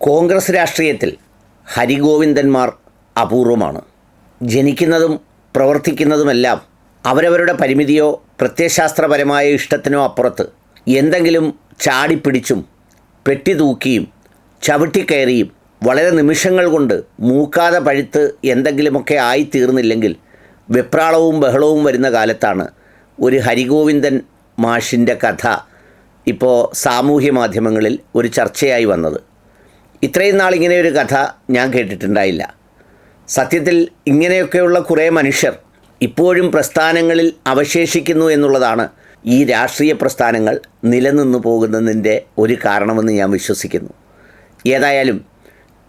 കോൺഗ്രസ് രാഷ്ട്രീയത്തിൽ ഹരിഗോവിന്ദന്മാർ അപൂർവമാണ്. ജനിക്കുന്നതും പ്രവർത്തിക്കുന്നതുമെല്ലാം അവരവരുടെ പരിമിതിയോ പ്രത്യയശാസ്ത്രപരമായ ഇഷ്ടത്തിനോ അപ്പുറത്ത് എന്തെങ്കിലും ചാടിപ്പിടിച്ചും പെട്ടിതൂക്കിയും ചവിട്ടിക്കയറിയും വളരെ നിമിഷങ്ങൾ കൊണ്ട് മൂക്കാതെ പഴുത്ത് എന്തെങ്കിലുമൊക്കെ ആയിത്തീർന്നില്ലെങ്കിൽ വെപ്രാളവും ബഹളവും വരുന്ന കാലത്താണ് ഒരു ഹരിഗോവിന്ദൻ മാഷിന്റെ കഥ ഇപ്പോൾ സാമൂഹ്യ മാധ്യമങ്ങളിൽ ഒരു ചർച്ചയായി വന്നത്. ഇത്രയും നാൾ ഇങ്ങനെ ഒരു കഥ ഞാൻ കേട്ടിട്ടുണ്ടായില്ല. സത്യത്തിൽ ഇങ്ങനെയൊക്കെയുള്ള കുറേ മനുഷ്യർ ഇപ്പോഴും പ്രസ്ഥാനങ്ങളിൽ അവശേഷിക്കുന്നു എന്നുള്ളതാണ് ഈ രാഷ്ട്രീയ പ്രസ്ഥാനങ്ങൾ നിലനിന്നു പോകുന്നതിന്റെ ഒരു കാരണമെന്ന് ഞാൻ വിശ്വസിക്കുന്നു. ഏതായാലും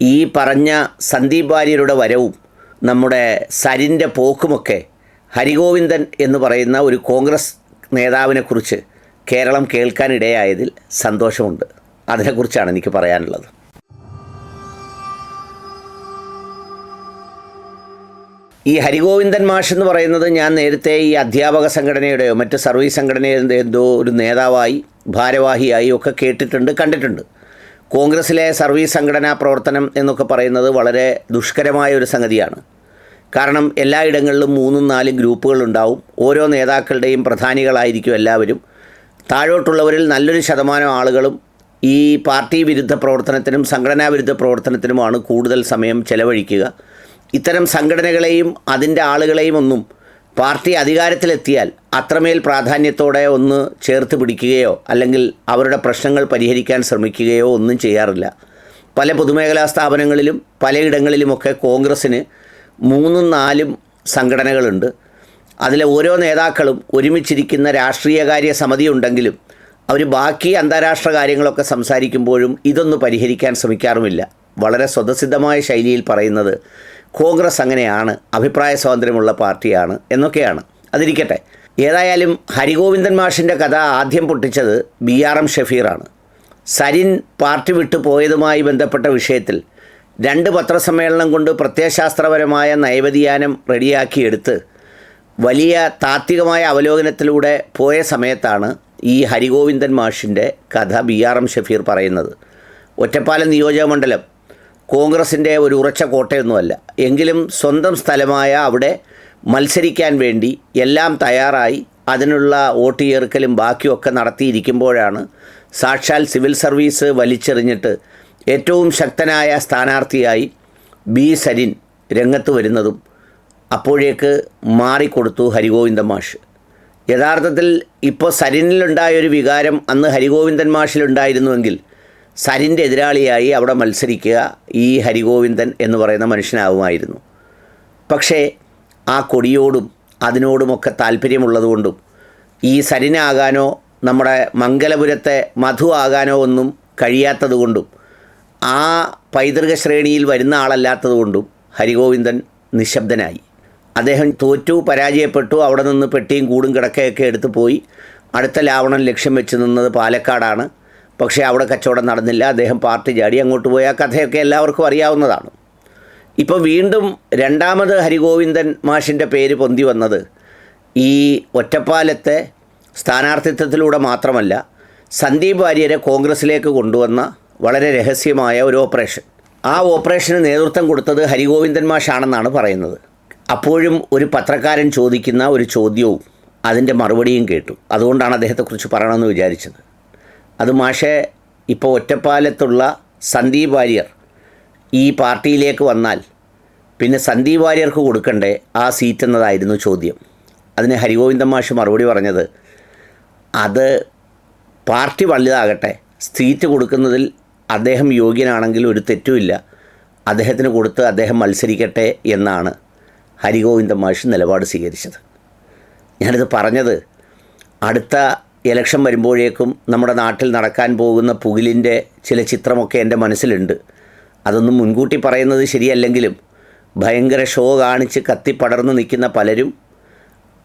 ഈ പറഞ്ഞ സന്ദീപ് വാര്യരുടെ വരവും നമ്മുടെ സരിന്റെ പോക്കുമൊക്കെ ഹരിഗോവിന്ദൻ എന്ന് പറയുന്ന ഒരു കോൺഗ്രസ് നേതാവിനെക്കുറിച്ച് കേരളം കേൾക്കാനിടയായതിൽ സന്തോഷമുണ്ട്. അതിനെക്കുറിച്ചാണ് എനിക്ക് പറയാനുള്ളത്. ഈ ഹരിഗോവിന്ദൻ മാഷ് എന്ന് പറയുന്നത് ഞാൻ നേരത്തെ ഈ അധ്യാപക സംഘടനയുടെയോ മറ്റ് സർവീസ് സംഘടനയുടെ എന്തോ ഒരു നേതാവായി ഭാരവാഹിയായി ഒക്കെ കേട്ടിട്ടുണ്ട് കണ്ടിട്ടുണ്ട്. കോൺഗ്രസിലെ സർവീസ് സംഘടനാ പ്രവർത്തനം എന്നൊക്കെ പറയുന്നത് വളരെ ദുഷ്കരമായ ഒരു സംഗതിയാണ്. കാരണം എല്ലായിടങ്ങളിലും മൂന്നും നാലും ഗ്രൂപ്പുകളുണ്ടാവും ഓരോ നേതാക്കളുടെയും പ്രധാനികളായിരിക്കും എല്ലാവരും. താഴോട്ടുള്ളവരിൽ നല്ലൊരു ശതമാനം ആളുകളും ഈ പാർട്ടി വിരുദ്ധ പ്രവർത്തനത്തിനും സംഘടനാ വിരുദ്ധ പ്രവർത്തനത്തിനുമാണ് കൂടുതൽ സമയം ചെലവഴിക്കുക. ഇത്തരം സംഘടനകളെയും അതിന്റെ ആളുകളെയും ഒന്നും പാർട്ടി അധികാരത്തിലെത്തിയാൽ അത്രമേൽ പ്രാധാന്യത്തോടെ ഒന്ന് ചേർത്ത് പിടിക്കുകയോ അല്ലെങ്കിൽ അവരുടെ പ്രശ്നങ്ങൾ പരിഹരിക്കാൻ ശ്രമിക്കുകയോ ഒന്നും ചെയ്യാറില്ല. പല പൊതുമേഖലാ സ്ഥാപനങ്ങളിലും പലയിടങ്ങളിലുമൊക്കെ കോൺഗ്രസ്സിന് മൂന്നും നാലും സംഘടനകളുണ്ട്. അതിലെ ഓരോ നേതാക്കളും ഒരുമിച്ചിരിക്കുന്ന രാഷ്ട്രീയകാര്യ സമിതി ഉണ്ടെങ്കിലും അവർ ബാക്കി അന്താരാഷ്ട്ര കാര്യങ്ങളൊക്കെ സംസാരിക്കുമ്പോഴും ഇതൊന്നും പരിഹരിക്കാൻ ശ്രമിക്കാറുമില്ല. വളരെ സ്വതസിദ്ധമായ ശൈലിയിൽ പറയുന്നത് കോൺഗ്രസ് അങ്ങനെയാണ് അഭിപ്രായ സ്വാതന്ത്ര്യമുള്ള പാർട്ടിയാണ് എന്നൊക്കെയാണ്. അതിരിക്കട്ടെ ഏതായാലും ഹരിഗോവിന്ദൻ മാഷിന്റെ കഥ ആദ്യം പൊട്ടിച്ചത് ബി ആർ എം ഷഫീറാണ്. സരിൻ പാർട്ടി വിട്ടു പോയതുമായി ബന്ധപ്പെട്ട വിഷയത്തിൽ രണ്ട് പത്രസമ്മേളനം കൊണ്ട് പ്രത്യയശാസ്ത്രപരമായ നയവ്യതിയാനം റെഡിയാക്കിയെടുത്ത് വലിയ താത്വികമായ അവലോകനത്തിലൂടെ പോയ സമയത്താണ് ഈ ഹരിഗോവിന്ദൻ മാഷിന്റെ കഥ ബി ആർ എം ഷഫീർ പറയുന്നത്. ഒറ്റപ്പാലം നിയോജകമണ്ഡലം കോൺഗ്രസിന്റെ ഒരു ഉറച്ച കോട്ടയൊന്നുമല്ല. എങ്കിലും സ്വന്തം സ്ഥലമായ അവിടെ മത്സരിക്കാൻ വേണ്ടി എല്ലാം തയ്യാറായി അതിനുള്ള വോട്ട് ചേർക്കലും ബാക്കിയൊക്കെ നടത്തിയിരിക്കുമ്പോഴാണ് സാക്ഷാൽ സിവിൽ സർവീസ് വലിച്ചെറിഞ്ഞിട്ട് ഏറ്റവും ശക്തനായ സ്ഥാനാർത്ഥിയായി ബി സരിൻ രംഗത്ത് വരുന്നതും അപ്പോഴേക്ക് മാറിക്കൊടുത്തു ഹരിഗോവിന്ദൻ മാഷ്. യഥാർത്ഥത്തിൽ ഇപ്പോൾ സരിനിലുണ്ടായ ഒരു വികാരം അന്ന് ഹരിഗോവിന്ദൻ മാഷിലുണ്ടായിരുന്നുവെങ്കിൽ സരിന്റെ എതിരാളിയായി അവിടെ മത്സരിക്കുക ഈ ഹരിഗോവിന്ദൻ എന്ന് പറയുന്ന മനുഷ്യനാവുമായിരുന്നു. പക്ഷേ ആ കൊടിയോടും അതിനോടുമൊക്കെ താല്പര്യമുള്ളതുകൊണ്ടും ഈ സരിനാകാനോ നമ്മുടെ മംഗലപുരത്തെ മധു ആകാനോ ഒന്നും കഴിയാത്തതുകൊണ്ടും ആ പൈതൃക ശ്രേണിയിൽ വരുന്ന ആളല്ലാത്തതുകൊണ്ടും ഹരിഗോവിന്ദൻ നിശബ്ദനായി. അദ്ദേഹം തോറ്റു പരാജയപ്പെട്ടു അവിടെ നിന്ന് പെട്ടിയും കൂടും കിടക്കയൊക്കെ എടുത്തു പോയി. അടുത്ത ലാവണം ലക്ഷ്യം വെച്ച് നിന്നത് പാലക്കാടാണ്. പക്ഷേ അവിടെ കച്ചവടം നടന്നില്ല. അദ്ദേഹം പാർട്ടി ചാടി അങ്ങോട്ട് പോയി. ആ കഥയൊക്കെ എല്ലാവർക്കും അറിയാവുന്നതാണ്. ഇപ്പോൾ വീണ്ടും രണ്ടാമത് ഹരിഗോവിന്ദൻ മാഷിന്റെ പേര് പൊന്തി വന്നത് ഈ ഒറ്റപ്പാലത്തെ സ്ഥാനാർത്ഥിത്വത്തിലൂടെ മാത്രമല്ല സന്ദീപ് വാര്യരെ കോൺഗ്രസ്സിലേക്ക് കൊണ്ടുവന്ന വളരെ രഹസ്യമായ ഒരു ഓപ്പറേഷൻ. ആ ഓപ്പറേഷന് നേതൃത്വം കൊടുത്തത് ഹരിഗോവിന്ദൻ മാഷാണെന്നാണ് പറയുന്നത്. അപ്പോഴും ഒരു പത്രക്കാരൻ ചോദിക്കുന്ന ഒരു ചോദ്യവും അതിന്റെ മറുപടിയും കേട്ടു. അതുകൊണ്ടാണ് അദ്ദേഹത്തെക്കുറിച്ച് പറയണമെന്ന് വിചാരിച്ചത്. അത് മാഷെ ഇപ്പോൾ ഒറ്റപ്പാലത്തുള്ള സന്ദീപ് വാര്യർ ഈ പാർട്ടിയിലേക്ക് വന്നാൽ പിന്നെ സന്ദീപ് വാര്യർക്ക് കൊടുക്കണ്ടേ ആ സീറ്റ് എന്നതായിരുന്നു ചോദ്യം. അതിന് ഹരിഗോവിന്ദ മാഷ് മറുപടി പറഞ്ഞത് അത് പാർട്ടി വലുതാകട്ടെ സീറ്റ് കൊടുക്കുന്നതിൽ അദ്ദേഹം യോഗ്യനാണെങ്കിൽ ഒരു തെറ്റുമില്ല അദ്ദേഹത്തിന് കൊടുത്ത് അദ്ദേഹം മത്സരിക്കട്ടെ എന്നാണ് ഹരിഗോവിന്ദ മാഷ് നിലപാട് സ്വീകരിച്ചത്. ഞാനിത് പറഞ്ഞത് അടുത്ത ഇലക്ഷൻ വരുമ്പോഴേക്കും നമ്മുടെ നാട്ടിൽ നടക്കാൻ പോകുന്ന പുകിലിന്റെ ചില ചിത്രമൊക്കെ എന്റെ മനസ്സിലുണ്ട്. അതൊന്നും മുൻകൂട്ടി പറയുന്നത് ശരിയല്ലെങ്കിലും ഭയങ്കര ഷോ കാണിച്ച് കത്തിപ്പടർന്ന് നിൽക്കുന്ന പലരും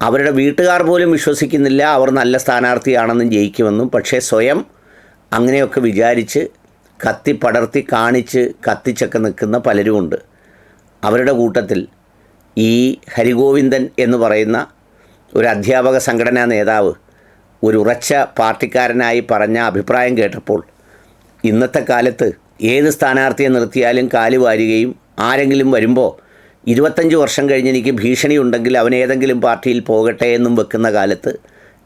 അവരുടെ വീട്ടുകാർ പോലും വിശ്വസിക്കുന്നില്ല അവർ നല്ല സ്ഥാനാർത്ഥിയാണെന്നും ജയിക്കുമെന്നും. പക്ഷേ സ്വയം അങ്ങനെയൊക്കെ വിചാരിച്ച് കത്തിപ്പടർത്തി കാണിച്ച് കത്തിച്ചൊക്കെ നിൽക്കുന്ന പലരുമുണ്ട്. അവരുടെ കൂട്ടത്തിൽ ഈ ഹരിഗോവിന്ദൻ എന്ന് പറയുന്ന ഒരു അധ്യാപക സംഘടനാ നേതാവ് ഒരു ഉറച്ച പാർട്ടിക്കാരനായി പറഞ്ഞ അഭിപ്രായം കേട്ടപ്പോൾ ഇന്നത്തെ കാലത്ത് ഏത് സ്ഥാനാർത്ഥിയെ നിർത്തിയാലും കാൽ വാരുകയും ആരെങ്കിലും വരുമ്പോൾ ഇരുപത്തഞ്ച് വർഷം കഴിഞ്ഞ് എനിക്ക് ഭീഷണി ഉണ്ടെങ്കിൽ അവൻ ഏതെങ്കിലും പാർട്ടിയിൽ പോകട്ടെ എന്നും വെക്കുന്ന കാലത്ത്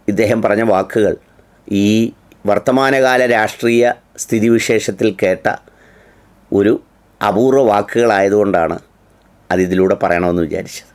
ഇദ്ദേഹം പറഞ്ഞ വാക്കുകൾ ഈ വർത്തമാനകാല രാഷ്ട്രീയ സ്ഥിതിവിശേഷത്തിൽ കേട്ട ഒരു അപൂർവ വാക്കുകളായതുകൊണ്ടാണ് അതിതിലൂടെ പറയണമെന്ന് വിചാരിച്ചത്.